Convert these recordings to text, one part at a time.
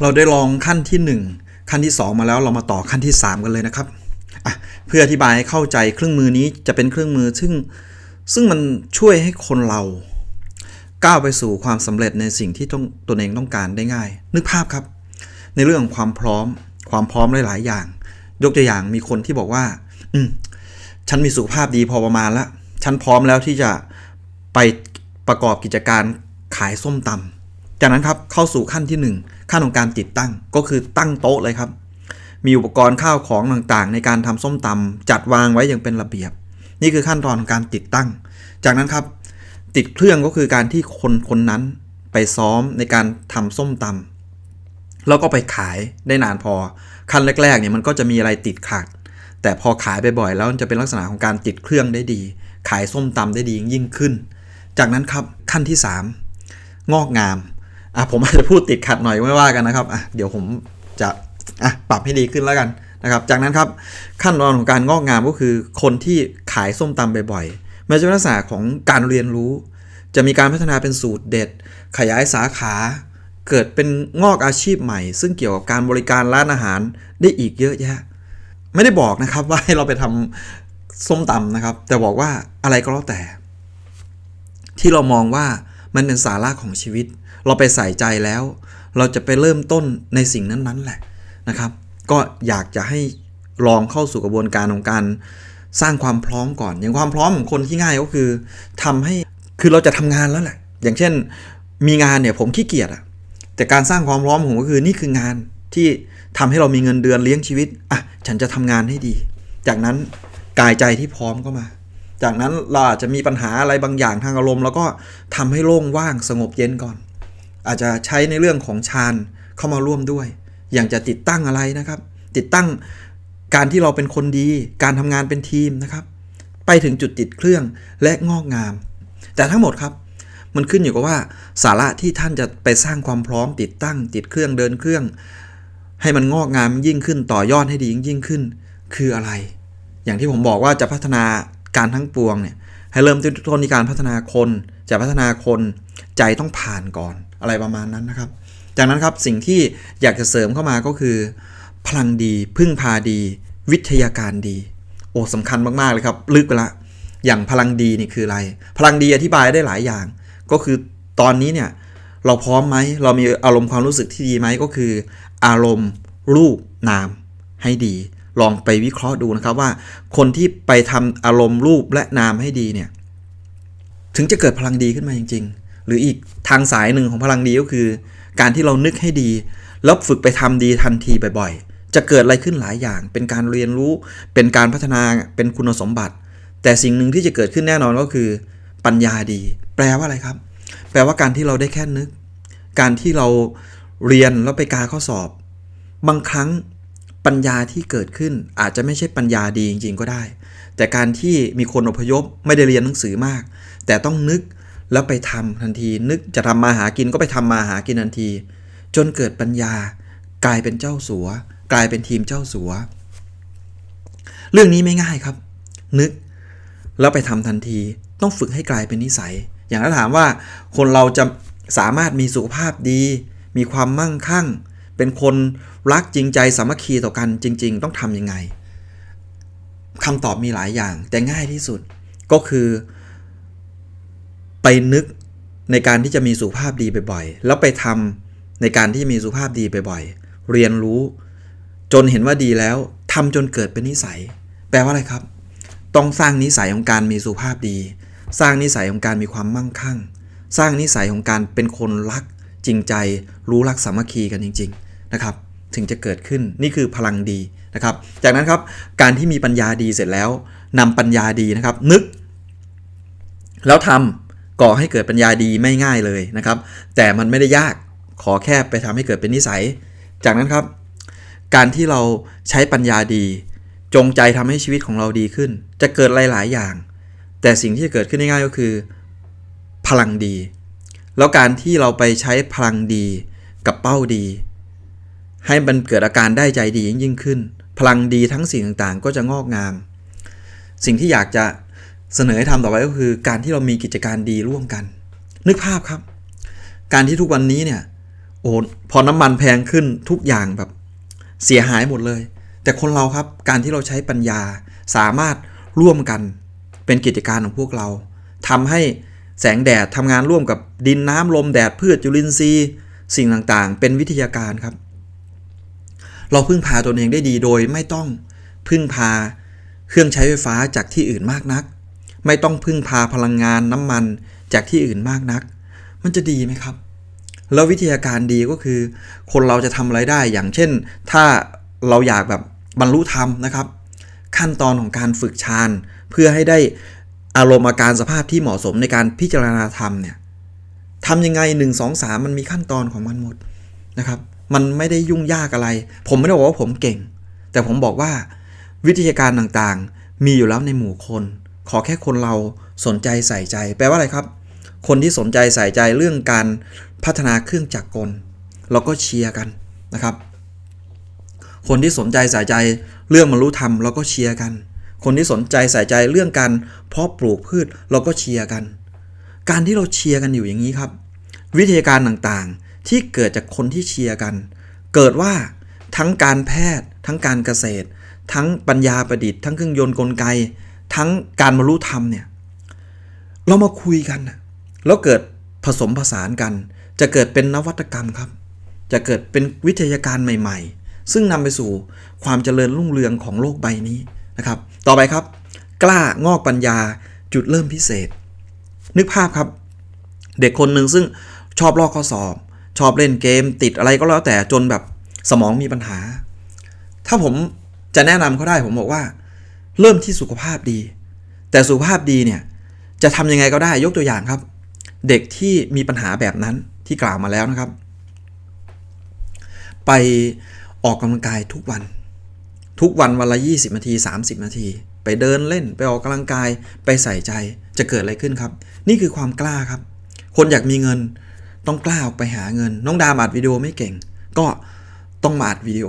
เราได้ลองขั้นที่ 1 ขั้นที่ 2 มาแล้วเรามาต่อขั้นที่ 3 กันเลยนะครับเพื่ออธิบายให้เข้าใจเครื่องมือนี้จะเป็นเครื่องมือซึ่งซึ่งมันช่วยให้คนเรา ก้าวไปสู่ความสำเร็จในสิ่งที่ต้องตนเองต้องการได้ง่าย นึกภาพครับ ในเรื่องของความพร้อม ความพร้อมหลาย ๆ อย่าง ยกตัวอย่างมีคนที่บอกว่า อืมฉันมีสุขภาพดีพอประมาณแล้วฉันพร้อมแล้วที่จะไปประกอบกิจการขายส้มตำ จากนั้นครับเข้าสู่ขั้นที่ 1 ขั้นของการติดตั้งก็คือตั้งโต๊ะเลยครับ มีอุปกรณ์ข้าวของต่างๆ ในการทำส้มตำจัดวางไว้อย่างเป็นระเบียบ นี่คือขั้นตอนของการติดตั้ง จากนั้นครับติดเครื่องก็คือการที่คนคนนั้นไปซ้อมในการทำส้มตำแล้วก็ไปขายได้นานพอ ขั้นแรกๆเนี่ยมันก็จะมีอะไรติดขัดแต่พอขายไปบ่อยแล้วจะเป็นลักษณะของการติดเครื่องได้ดี ขายส้มตำได้ดียิ่งขึ้น จากนั้นครับขั้นที่ 3 งอกงาม อะผมอาจจะพูดติดขัดหน่อยไม่ว่ากันนะครับอะเดี๋ยวผมจะอะปรับให้ดีขึ้นแล้วกันนะครับ จากนั้นครับขั้นตอนของการงอกงามก็คือคนที่ขายส้มตำบ่อยๆมันจะเป็นลักษณะของการเรียนรู้ จะมีการพัฒนาเป็นสูตรเด็ด ขยายสาขาเกิดเป็นงอกอาชีพใหม่ ซึ่งเกี่ยวกับการบริการร้านอาหารได้อีกเยอะแยะ ไม่ได้บอกนะครับว่าให้เราไปทำส้มตำนะครับ แต่บอกว่าอะไรก็แล้วแต่ ที่เรามองว่ามันเป็นสาระของชีวิต เราไปใส่ใจแล้ว เราจะไปเริ่มต้นในสิ่งนั้นๆแหละนะครับ ก็อยากจะให้ลองเข้าสู่กระบวนการของการสร้างความพร้อมก่อน อย่างความพร้อมของคนที่ง่ายก็คือทำให้คือเราจะทำงานแล้วแหละ อย่างเช่น มีงานเนี่ยผมขี้เกียจอะแต่การสร้างความพร้อมของผมก็คือนี่คืองานที่ทำให้เรามีเงินเดือนเลี้ยงชีวิตอะฉันจะทำงานให้ดี จากนั้นกายใจที่พร้อมก็มา จากนั้นเราอาจจะมีปัญหาอะไรบางอย่างทางอารมณ์ แล้วก็ทำให้โล่งว่างสงบเย็นก่อน อาจจะใช้ในเรื่องของฌานเข้ามาร่วมด้วย อย่างจะติดตั้งอะไรนะครับ ติดตั้งการที่เราเป็นคนดี การทำงานเป็นทีมนะครับ ไปถึงจุดติดเครื่องและงอกงาม แต่ทั้งหมดครับ มันขึ้นอยู่กับว่าสาระที่ท่านจะไปสร้างความพร้อมติดตั้ง ติดเครื่องเดินเครื่อง ให้มันงอกงามยิ่งขึ้นต่อยอดให้ดียิ่งขึ้น คืออะไร อย่างที่ผมบอกว่าจะพัฒนาการทั้งปวงเนี่ยให้เริ่มต้นที่การพัฒนาคน จะพัฒนาคน ใจต้องผ่านก่อนอะไรประมาณนั้นนะครับ จากนั้นครับสิ่งที่อยากจะเสริมเข้ามาก็คือ พลังดีพึ่งพาดี วิทยาการดี โอ้สำคัญมากๆเลยครับ ลึกไปละ อย่างพลังดีนี่คืออะไร พลังดีอธิบายได้หลายอย่าง ก็คือตอนนี้เนี่ยเราพร้อมไหมเรามีอารมณ์ความรู้สึกที่ดีไหมก็คือ อารมณ์ รูปนาม ให้ดี ลองไปวิเคราะห์ดูนะครับว่า คนที่ไปทำอารมณ์รูปและนามให้ดีเนี่ยถึงจะเกิดพลังดีขึ้นมาจริง ๆ หรืออีกทางสายหนึ่งของพลังดีก็คือ การที่เรานึกให้ดี แล้วฝึกไปทำดีทันทีบ่อยๆ จะเกิดอะไรขึ้นหลายอย่าง เป็นการเรียนรู้ เป็นการพัฒนา เป็นคุณสมบัติ แต่สิ่งหนึ่งที่จะเกิดขึ้นแน่นอนก็คือ ปัญญาดี แปลว่าอะไรครับ แปลว่าการที่เราได้แค่นึก การที่เราเรียนแล้วไปกาข้อสอบ บางครั้งปัญญาที่เกิดขึ้นอาจจะไม่ใช่ปัญญาดีจริงๆก็ได้ แต่การที่มีคนอพยพไม่ได้เรียนหนังสือมาก แต่ต้องนึก แล้วไปทำทันที นึกจะทำมาหากินก็ไปทำมาหากินทันที จนเกิดปัญญากลายเป็นเจ้าสัว กลายเป็นทีมเจ้าสัว เรื่องนี้ไม่ง่ายครับ นึกแล้วไปทำทันที ต้องฝึกให้กลายเป็นนิสัย อย่างถ้าถามว่าคนเราจะสามารถมีสุขภาพดี มีความมั่งคั่ง เป็นคนรักจริงใจสามัคคีต่อกันจริง ๆ ต้องทำยังไงคำตอบมีหลายอย่างแต่ง่ายที่สุดก็คือ ไปนึกในการที่จะมีสุขภาพดีบ่อยๆ แล้วไปทำในการที่มีสุขภาพดีบ่อยๆ เรียนรู้ จนเห็นว่าดีแล้วทำจนเกิดเป็นนิสัย แปลว่าอะไรครับ ต้องสร้างนิสัยของการมีสุขภาพดี สร้างนิสัยของการมีความมั่งคั่ง สร้างนิสัยของการเป็นคนรัก จริงใจ รู้รักสามัคคีกันจริง ๆ นะครับ ถึงจะเกิดขึ้นนี่คือพลังดีนะครับ จากนั้นครับการที่มีปัญญาดีเสร็จแล้วนำปัญญาดีนะครับ นึก แล้วทำ ก่อให้เกิดปัญญาดีไม่ง่ายเลยนะครับ แต่มันไม่ได้ยากขอแค่ไปทำให้เกิดเป็นนิสัย จากนั้นครับ การที่เราใช้ปัญญาดี จงใจทำให้ชีวิตของเราดีขึ้น จะเกิดหลาย ๆ อย่าง แต่สิ่งที่จะเกิดขึ้นได้ง่ายก็คือ พลังดี แล้วการที่เราไปใช้พลังดีกับเป้าดี ให้มันเกิดอาการได้ใจดียิ่งขึ้น พลังดีทั้งสิ่งต่างๆ ก็จะงอกงาม สิ่งที่อยากจะ เสนอให้ทำต่อไปก็คือ การที่เรามีกิจการดีร่วมกัน นึกภาพครับ การที่ทุกวันนี้เนี่ยโอ้พอน้ำมันแพงขึ้นทุกอย่างแบบเสียหายหมดเลย แต่คนเราครับการที่เราใช้ปัญญาสามารถร่วมกันเป็นกิจการของพวกเราทำให้แสงแดดทำงานร่วมกับดินน้ำลมแดดพืชจุลินทรีย์ สิ่งต่างๆ เป็นวิทยาการครับ เราพึ่งพาตนเองได้ดีโดยไม่ต้องพึ่งพาเครื่องใช้ไฟฟ้าจากที่อื่นมากนัก ไม่ต้องพึ่งพาพลังงานน้ำมันจากที่อื่นมากนัก มันจะดีไหมครับ แล้ววิทยาการดีก็คือ คนเราจะทำอะไรได้อย่างเช่น ถ้าเราอยากแบบบรรลุธรรมนะครับ ขั้นตอนของการฝึกฌานเพื่อให้ได้อารมณ์อาการสภาพที่เหมาะสมในการพิจารณาธรรมเนี่ยทำยังไง 1 2 3 มันมีขั้นตอนของมันหมดนะครับ มันไม่ได้ยุ่งยากอะไร ผมไม่ได้บอกว่าผมเก่ง แต่ผมบอกว่าวิทยาการต่างๆ มีอยู่แล้วในหมู่คน ขอแค่คนเราสนใจใส่ใจ แปลว่าอะไรครับ คนที่สนใจใส่ใจเรื่องการพัฒนาเครื่องจักรกล เราก็เชียร์กันนะครับ คนที่สนใจใส่ใจเรื่องบรรลุธรรมเราก็เชียร์กัน คนที่สนใจใส่ใจเรื่องการเพาะปลูกพืชเราก็เชียร์กัน การที่เราเชียร์กันอยู่อย่างนี้ครับ วิทยาการต่างๆที่เกิดจากคนที่เชียร์กัน เกิดว่าทั้งการแพทย์ ทั้งการเกษตร ทั้งปัญญาประดิษฐ์ทั้งเครื่องยนต์กลไก ทั้งการบรรลุธรรมเนี่ยเรามาคุยกันนะแล้วเกิดผสมผสานกัน จะเกิดเป็นนวัตกรรมครับ จะเกิดเป็นวิทยาการใหม่ ๆ ซึ่งนำไปสู่ความเจริญรุ่งเรืองของโลกใบนี้นะครับ ต่อไปครับ กล้างอกปัญญาจุดเริ่มพิเศษ นึกภาพครับ เด็กคนหนึ่งซึ่งชอบลอกข้อสอบ ชอบเล่นเกม ติดอะไรก็แล้วแต่จนแบบสมองมีปัญหา ถ้าผมจะแนะนำเขาได้ผมบอกว่า เริ่มที่สุขภาพดี แต่สุขภาพดีเนี่ยจะทำยังไงก็ได้ยกตัวอย่างครับ เด็กที่มีปัญหาแบบนั้นที่กล่าวมาแล้วนะครับ ไปออกกำลังกายทุกวัน ทุกวันวันละ 20 นาที 30 นาที ไปเดินเล่นไปออกกำลังกายไปใส่ใจจะเกิดอะไรขึ้นครับ นี่คือความกล้าครับ คนอยากมีเงินต้องกล้าออกไปหาเงิน น้องดามอัดวิดีโอไม่เก่ง ก็ต้องมาอัดวิดีโอ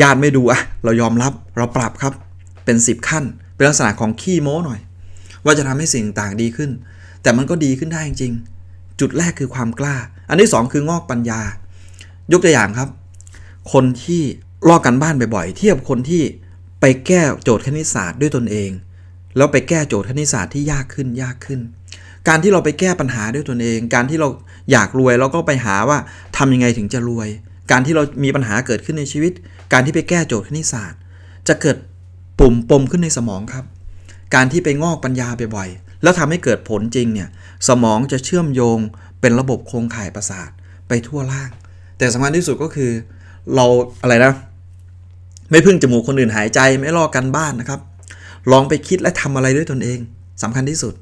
ญาติไม่ดูอะเรายอมรับเราปรับครับ เป็น 10 ขั้น เป็นลักษณะของขี้โม้หน่อย ว่าจะทำให้สิ่งต่างดีขึ้น แต่มันก็ดีขึ้นได้จริงๆจุดแรกคือความกล้า อันที่ 2 คืองอกปัญญา ยกตัวอย่างครับ คนที่ลอกกันบ้านบ่อยๆ เทียบคนที่ไปแก้โจทย์คณิตศาสตร์ด้วยตนเอง แล้วไปแก้โจทย์คณิตศาสตร์ที่ยากขึ้นยากขึ้น การที่เราไปแก้ปัญหาด้วยตนเอง การที่เราอยากรวยเราก็ไปหาว่าทำยังไงถึงจะรวย การที่เรามีปัญหาเกิดขึ้นในชีวิต การที่ไปแก้โจทย์คณิตศาสตร์ จะเกิด ปุ่มปมขึ้นในสมองครับ การที่ไปงอกปัญญาบ่อยๆแล้วทำให้เกิดผลจริงเนี่ยสมองจะเชื่อมโยงเป็นระบบโครงข่ายประสาทไปทั่วร่าง แต่สำคัญที่สุดก็คือ เราอะไรนะ ไม่พึ่งจมูกคนอื่นหายใจไม่ลอกกันบ้านนะครับ ลองไปคิดและทำอะไรด้วยตนเองสำคัญที่สุด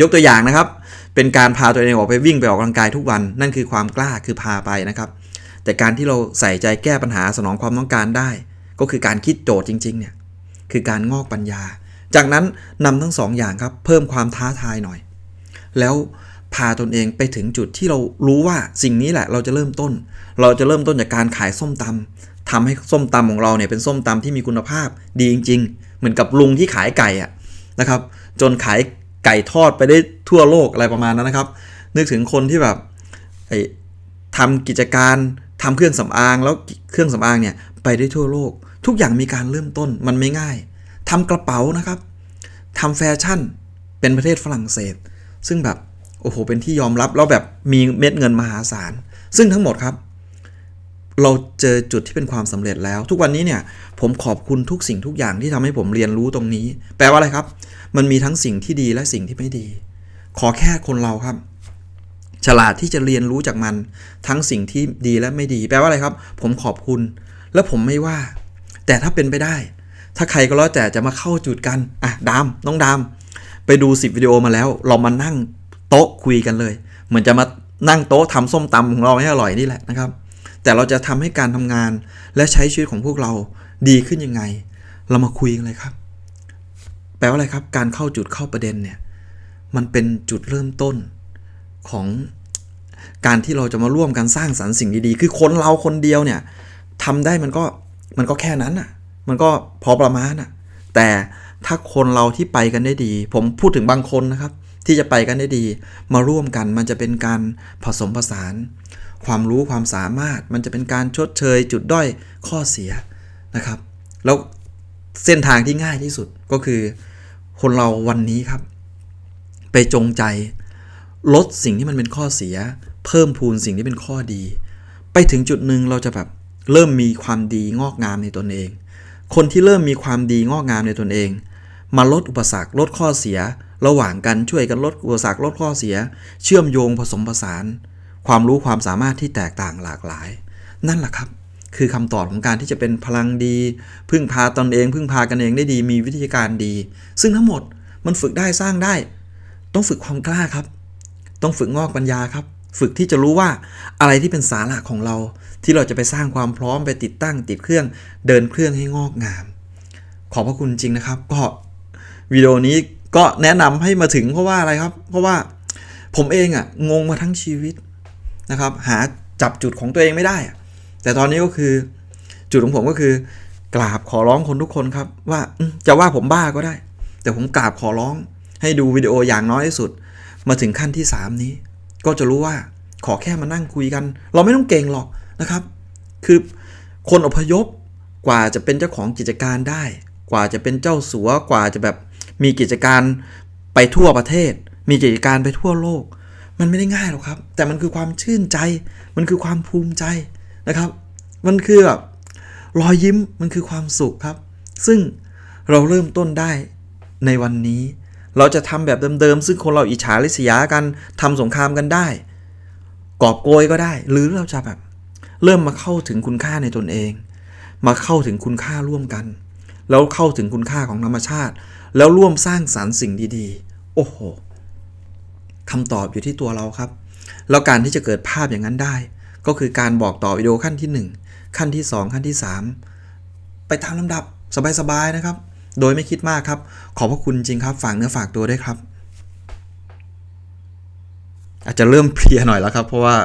ยกตัวอย่างนะครับ เป็นการพาตัวเองออกไปวิ่งไปออกกำลังกายทุกวัน นั่นคือความกล้าคือพาไปนะครับ แต่การที่เราใส่ใจแก้ปัญหาสนองความต้องการได้ ก็คือการคิดโจทย์จริงๆเนี่ย คือการงอกปัญญา จากนั้นนำทั้งสองอย่างครับ เพิ่มความท้าทายหน่อย แล้วพาตนเองไปถึงจุดที่เรารู้ว่าสิ่งนี้แหละเราจะเริ่มต้น เราจะเริ่มต้นจากการขายส้มตำทำให้ส้มตำของเราเนี่ยเป็นส้มตำที่มีคุณภาพดีจริง ๆ เหมือนกับลุงที่ขายไก่อะนะครับ จนขายไก่ทอดไปได้ทั่วโลกอะไรประมาณนั้นนะครับ นึกถึงคนที่แบบไอ้ทำกิจการทำเครื่องสำอางแล้วเครื่องสำอางเนี่ยไปได้ทั่วโลก ทุกอย่างมีการเริ่มต้นมันไม่ง่ายทำกระเป๋านะครับทำแฟชั่นเป็นประเทศฝรั่งเศส ซึ่งแบบโอ้โหเป็นที่ยอมรับแล้วแบบมีเม็ดเงินมหาศาล ซึ่งทั้งหมดครับ เราเจอจุดที่เป็นความสำเร็จแล้ว ทุกวันนี้เนี่ยผมขอบคุณทุกสิ่งทุกอย่างที่ทำให้ผมเรียนรู้ตรงนี้ แปลว่าอะไรครับ มันมีทั้งสิ่งที่ดีและสิ่งที่ไม่ดี ขอแค่คนเราครับ ฉลาดที่จะเรียนรู้จากมัน ทั้งสิ่งที่ดีและไม่ดี แปลว่าอะไรครับ ผมขอบคุณ และผมไม่ว่า แต่ถ้าเป็นไปได้ ถ้าใครก็แล้วแต่จะมาเข้าจุดกันอะดามน้องดาม ไปดู 10 วิดีโอมาแล้ว เรามานั่งโต๊ะคุยกันเลย เหมือนจะมานั่งโต๊ะทำส้มตำของเราให้อร่อยนี่แหละนะครับ แต่เราจะทำให้การทำงานและใช้ชีวิตของพวกเราดีขึ้นยังไง เรามาคุยกันเลยครับ แปลว่าอะไรครับ การเข้าจุดเข้าประเด็นเนี่ย มันเป็นจุดเริ่มต้นของการที่เราจะมาร่วมกันสร้างสรรค์สิ่งดีๆ คือคนเราคนเดียวเนี่ยทำได้มันก็ มันก็แค่นั้นอะ มันก็พอประมาณอะ แต่ถ้าคนเราที่ไปกันได้ดี ผมพูดถึงบางคนนะครับ ที่จะไปกันได้ดี มาร่วมกันมันจะเป็นการผสมผสาน ความรู้ความสามารถ มันจะเป็นการชดเชยจุดด้อยข้อเสียนะครับ แล้วเส้นทางที่ง่ายที่สุดก็คือคนเราวันนี้ครับ ไปจงใจ ลดสิ่งที่มันเป็นข้อเสีย เพิ่มพูนสิ่งที่เป็นข้อดี ไปถึงจุดหนึ่งเราจะแบบ เริ่มมีความดีงอกงามในตนเอง คนที่เริ่มมีความดีงอกงามในตนเอง มาลดอุปสรรคลดข้อเสีย ระหว่างกันช่วยกันลดอุปสรรคลดข้อเสีย เชื่อมโยงผสมผสาน ความรู้ความสามารถที่แตกต่างหลากหลาย นั่นแหละครับ คือคำตอบของการที่จะเป็นพลังดี พึ่งพาตนเอง พึ่งพากันเองได้ดีมีวิธีการดี ซึ่งทั้งหมดมันฝึกได้สร้างได้ ต้องฝึกความกล้าครับ ต้องฝึกงอกปัญญาครับ ฝึกที่จะรู้ว่าอะไรที่เป็นสาระของเรา ที่เราจะไปสร้างความพร้อมไปติดตั้งติดเครื่องเดินเครื่องให้งอกงาม ขอบพระคุณจริงนะครับ ก็วิดีโอนี้ก็แนะนำให้มาถึงเพราะว่าอะไรครับ เพราะว่าผมเองอะ่ะงงมาทั้งชีวิตนะครับ หาจับจุดของตัวเองไม่ได้ แต่ตอนนี้ก็คือ จุดของผมก็คือกราบขอร้องคนทุกคนครับ ว่าจะว่าผมบ้าก็ได้ แต่ผมกราบขอร้องให้ดูวิดีโออย่างน้อยที่สุด มาถึงขั้นที่ 3 นี้ ก็จะรู้ว่าขอแค่มานั่งคุยกัน เราไม่ต้องเก่งหรอกนะครับ คือคนอพยพกว่าจะเป็นเจ้าของกิจการได้ กว่าจะเป็นเจ้าสัวกว่าจะแบบมีกิจการไปทั่วประเทศ มีกิจการไปทั่วโลก มันไม่ได้ง่ายหรอกครับ แต่มันคือความชื่นใจ มันคือความภูมิใจนะครับ มันคือแบบรอยยิ้มมันคือความสุขครับ ซึ่งเราเริ่มต้นได้ในวันนี้ เราจะทำแบบเดิมๆ ซึ่งคนเราอิจฉาริษยากันทำสงครามกันได้ กอบโกยก็ได้ หรือเราจะแบบ เริ่มมาเข้าถึงคุณค่าในตนเอง มาเข้าถึงคุณค่าร่วมกัน แล้วเข้าถึงคุณค่าของธรรมชาติ แล้วร่วมสร้างสารรค์สิ่งดีๆ โอ้โหคำตอบอยู่ที่ตัวเราครับ แล้วการที่จะเกิดภาพอย่างนั้นได้ ก็คือการบอกต่อวิดีโอขั้นที่ 1 ขั้นที่ 2 ขั้นที่ 3 ไปตามลำดับสบายๆนะครับ โดยไม่คิดมากครับ ขอบพระคุณจริงครับ ฝากเนื้อฝากตัวด้วยครับ อาจจะเริ่มเพลียหน่อยแล้วครับ เพราะว่า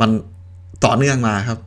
มันต่อเนื่องมาครับ